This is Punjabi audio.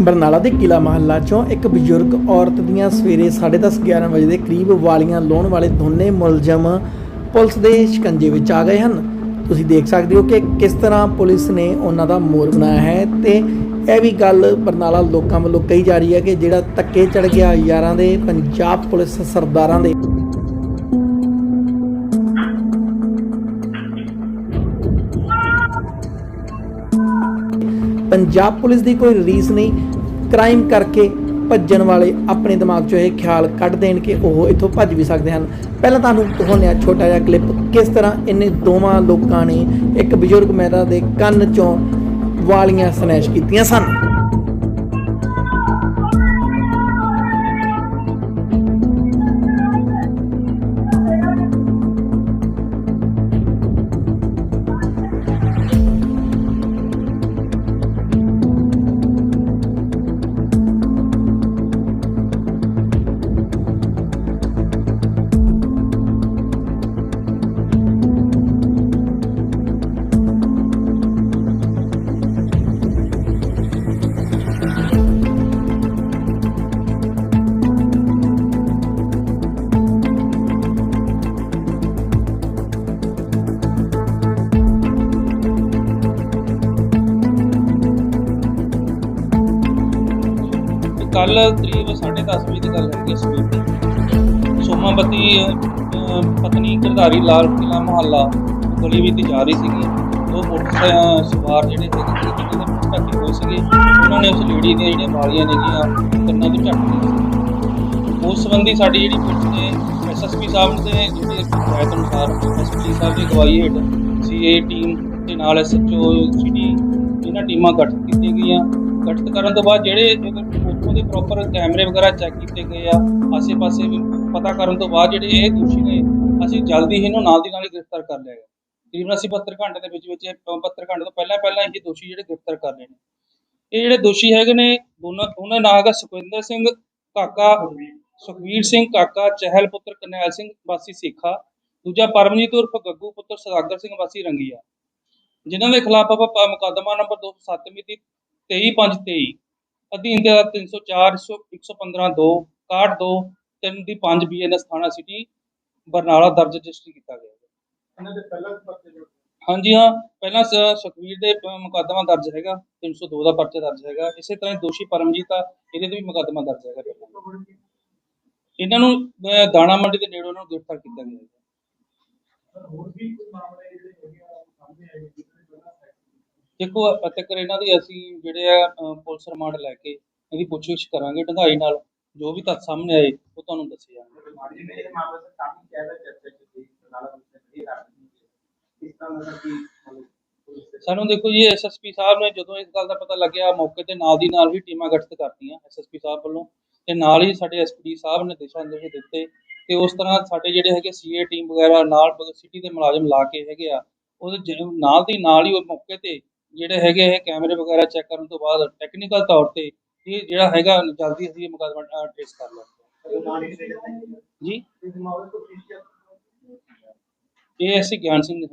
ਬਰਨਾਲਾ ਦੇ ਕਿਲਾ ਮਹੱਲਾ ਚੋਂ ਇੱਕ ਬਜ਼ੁਰਗ ਔਰਤ ਦੀਆਂ ਸਵੇਰੇ 10:30 11 ਵਜੇ ਦੇ ਕਰੀਬ ਵਾਲੀਆਂ ਲਾਉਣ ਵਾਲੇ ਦੋਨੇ ਮੁਲਜ਼ਮ ਪੁਲਿਸ ਦੇ ਸ਼ਿਕੰਜੇ ਵਿੱਚ ਆ ਗਏ ਹਨ। ਤੁਸੀਂ ਦੇਖ ਸਕਦੇ ਹੋ ਕਿ ਕਿਸ ਤਰ੍ਹਾਂ ਪੁਲਿਸ ਨੇ ਉਹਨਾਂ ਦਾ ਮੋਰ ਬਣਾਇਆ ਹੈ ਤੇ ਇਹ ਵੀ ਗੱਲ ਬਰਨਾਲਾ ਲੋਕਾਂ ਵੱਲੋਂ ਕਹੀ ਜਾ ਰਹੀ ਹੈ ਕਿ ਜਿਹੜਾ ਧੱਕੇ ਚੜ ਗਿਆ ਯਾਰਾਂ ਦੇ, ਪੰਜਾਬ ਪੁਲਿਸ ਸਰਦਾਰਾਂ ਦੇ। ਪੰਜਾਬ ਪੁਲਿਸ ਦੀ ਕੋਈ ਰੀਸ ਨਹੀਂ ਕ੍ਰਾਈਮ ਕਰਕੇ ਭੱਜਣ ਵਾਲੇ ਆਪਣੇ ਦਿਮਾਗ 'ਚੋਂ ਇਹ ਖਿਆਲ ਕੱਢ ਦੇਣ ਕਿ ਉਹ ਇੱਥੋਂ ਭੱਜ ਵੀ ਸਕਦੇ ਹਨ। ਪਹਿਲਾਂ ਤੁਹਾਨੂੰ ਦਿਖਾਉਂਦੇ ਹਾਂ ਛੋਟਾ ਜਿਹਾ ਕਲਿੱਪ ਕਿਸ ਤਰ੍ਹਾਂ ਇਹਨੇ ਦੋਵਾਂ ਲੋਕਾਂ ਨੇ ਇੱਕ ਬਜ਼ੁਰਗ ਮਹਿਰਾ ਦੇ ਕੰਨ 'ਚੋਂ ਵਾਲੀਆਂ ਸਨੈਸ਼ ਕੀਤੀਆਂ ਸਨ। ਕੱਲ ਕਰੀਬ 10:30 ਵਜੇ ਦੀ ਗੱਲ ਹੈਗੀ ਸਵੇਰ ਦੀ। ਸੋਮਾਬਤੀ ਪਤਨੀ ਕਰਧਾਰੀ ਲਾਲ ਕਿਲਾ ਮੁਹੱਲਾ ਗਲੀ ਵਿੱਚ ਜਾ ਰਹੀ ਸੀਗੀ। ਦੋ ਮੋਟਰਸਾਈਕਲ, ਸਵਾਰ ਜਿਹੜੇ ਹੈਗੇ ਸੀ ਜਿਹਦੇ ਵਿੱਚ ਹੋਏ ਸੀਗੇ, ਉਹਨਾਂ ਨੇ ਉਸ ਲੇਡੀ ਦੀਆਂ ਜਿਹੜੀਆਂ ਵਾਲੀਆਂ ਨੇਗੀਆਂ, ਕੰਨਾਂ ਤੋਂ ਝੱਟ ਲਈਆਂ ਉਸ ਸੰਬੰਧੀ ਸਾਡੀ ਜਿਹੜੀ ਪੁਲਿਸ ਨੇ ਐਸਐਸਪੀ ਸਾਹਿਬ ਨੇ ਜਿਹੜੀ ਹਦਾਇਤ ਅਨੁਸਾਰ ਐਸਪੀ ਸਾਹਿਬ ਦੀ ਅਗਵਾਈ ਹੇਠ ਸੀਏ ਟੀਮ ਤੇ ਨਾਲ ਐਸਐਚਓ ਸਿਟੀ ਇਹਨਾਂ ਟੀਮਾਂ ਗਠਿਤ ਕੀਤੀਆਂ ਗਈਆਂ। ਗਠਿਤ ਕਰਨ ਤੋਂ ਬਾਅਦ ਜਿਹੜੇ ਉੱਥੋਂ ਦੇ ਪ੍ਰੋਪਰ ਕੈਮਰੇ ਵਗੈਰਾ ਚੈੱਕ ਕੀਤੇ ਗਏ ਆ, ਆਸੇ-ਪਾਸੇ ਪਤਾ ਕਰਨ ਤੋਂ ਬਾਅਦ ਜਿਹੜੇ ਇਹ ਦੋਸ਼ੀ ਨੇ, ਅਸੀਂ ਜਲਦੀ ਹੀ ਇਹਨੂੰ ਨਾਲ ਦੀ ਨਾਲ ਗ੍ਰਿਫਤਾਰ ਕਰ ਲਿਆ ਤਕਰੀਬਨ ਅਸੀਂ 72 ਘੰਟੇ ਦੇ ਵਿੱਚ ਵਿੱਚ 72 ਘੰਟੇ ਤੋਂ ਪਹਿਲਾਂ ਪਹਿਲਾਂ ਇਹ ਦੋਸ਼ੀ ਜਿਹੜੇ ਗ੍ਰਿਫਤਾਰ ਕਰ ਲਏ ਨੇ। ਇਹ ਜਿਹੜੇ ਦੋਸ਼ੀ ਹੈਗੇ ਨੇ, ਦੋਨਾਂ, ਉਹਨਾਂ ਦਾ ਨਾਂ ਹੈਗਾ ਸੁਖਵਿੰਦਰ ਸਿੰਘ ਕਾਕਾ, ਸੁਖਵੀਰ ਸਿੰਘ ਕਾਕਾ, ਚਹਿਲ ਪੁੱਤਰ ਕਰਨੈਲ ਸਿੰਘ ਵਾਸੀ ਸੇਖਾ, ਦੂਜਾ ਪਰਮਜੀਤ ਉਰਫ ਗੱਗੂ ਪੁੱਤਰ ਸਦਾਗਰ ਸਿੰਘ ਵਾਸੀ ਰੰਗੀਆ। ਜਿਨ੍ਹਾਂ ਦੇ ਖਿਲਾਫ ਆਪਾਂ ਮੁਕੱਦਮਾ ਨੰਬਰ 207 ਮਿਤੀ 23523 ਅਧੀਨ ਦੇ 304 115 2 61 2 3 ਦੀ 5 ਬੀਐਨਐਸ ਥਾਣਾ ਸਿਟੀ ਬਰਨਾਲਾ ਦਰਜ ਰਜਿਸਟਰ ਕੀਤਾ ਗਿਆ ਹੈ। ਇਹਨਾਂ ਦੇ ਪਹਿਲਾਂ ਵੀ ਪਰਚੇ ਜੋ ਹਾਂਜੀ ਹਾਂ ਪਹਿਲਾਂ ਸੁਖਵੀਰ ਦੇ ਮੁਕੱਦਮਾ ਦਰਜ ਹੈਗਾ 302 ਦਾ ਪਰਚਾ ਦਰਜ ਹੈਗਾ ਇਸੇ ਤਰ੍ਹਾਂ ਹੀ ਦੋਸ਼ੀ ਪਰਮਜੀਤ ਆ ਇਹਦੇ ਤੇ ਵੀ ਮੁਕੱਦਮਾ ਦਰਜ ਹੈਗਾ। ਪਹਿਲਾਂ। ਇਹਨਾਂ ਨੂੰ ਦਾਣਾ ਮੰਡੀ ਦੇ ਨੇੜੇ ਉਹਨਾਂ ਨੂੰ ਗ੍ਰਿਫਤਾਰ ਕੀਤਾ ਗਿਆ ਹੈ। ਹੋਰ ਵੀ ਕੋਈ ਮਾਮਲੇ ਜਿਹੜੇ ਹੈਗੇ ਆ ਸਾਹਮਣੇ ਆਏ ਨੇ ਜਿਹਦੇ ਪਹਿਲਾਂ ਦੇਖੋ ਅਤੇਕਰ ਇਹਨਾਂ ਦੀ ਅਸੀਂ ਜਿਹੜੇ ਆ ਪੁਲਿਸ ਰਿਮਾਂਡ ਲੈ ਕੇ ਇਹਦੀ ਪੁੱਛਗਿੱਛ ਕਰਾਂਗੇ ਢੰਗਾਈ ਨਾਲ ਜੋ ਵੀ ਤੱਥ ਸਾਹਮਣੇ ਆਏ ਉਹ ਤੁਹਾਨੂੰ ਦੱਸੇ ਜਾਣਗੇ। ਸਾਨੂੰ ਦੇਖੋ ਜੀ ਐਸਐਸਪੀ ਸਾਹਿਬ ਨੇ ਜਦੋਂ ਇਸ ਗੱਲ ਦਾ ਪਤਾ ਲੱਗਿਆ ਮੌਕੇ ਤੇ ਨਾਲ ਦੀ ਨਾਲ ਹੀ ਟੀਮਾਂ ਗਠਿਤ ਕਰਤੀਆਂ ਐਸਐਸਪੀ ਸਾਹਿਬ ਵੱਲੋਂ ਤੇ ਨਾਲ ਹੀ ਸਾਡੇ ਐਸਪੀ ਸਾਹਿਬ ਨੇ ਦਿਸ਼ਾ ਨਿਰਦੇਸ਼ ਦਿੱਤੇ ਤੇ ਉਸ ਤਰ੍ਹਾਂ ਸਾਡੇ ਜਿਹੜੇ ਹੈਗੇ ਸੀਏ ਟੀਮ ਵਗੈਰਾ ਨਾਲ ਸਿਟੀ ਦੇ ਮੁਲਾਜ਼ਮ ਲਾ ਕੇ ਹੈਗੇ ਆ ਉਹਦੇ ਨਾਲ ਦੀ ਨਾਲ ਹੀ ਉਹ ਮੌਕੇ ਤੇ ਜਿਹੜੇ ਹੈਗੇ ਇਹ ਕੈਮਰੇ ਵਗੈਰਾ ਚੈੱਕ ਕਰਨ ਤੋਂ ਬਾਅਦ ਟੈਕਨੀਕਲ ਤੌਰ ਤੇ ਇਹ ਜਿਹੜਾ ਹੈਗਾ ਜਲਦੀ ਅਸੀਂ ਇਹ ਮੁਕੱਦਮਾ ਟ੍ਰੇਸ ਕਰ ਲਾਂਗੇ ਜੀ। ਇਹ ਅਸੀਂ ਗਿਆਨ ਸਿੰਘ ਨੇ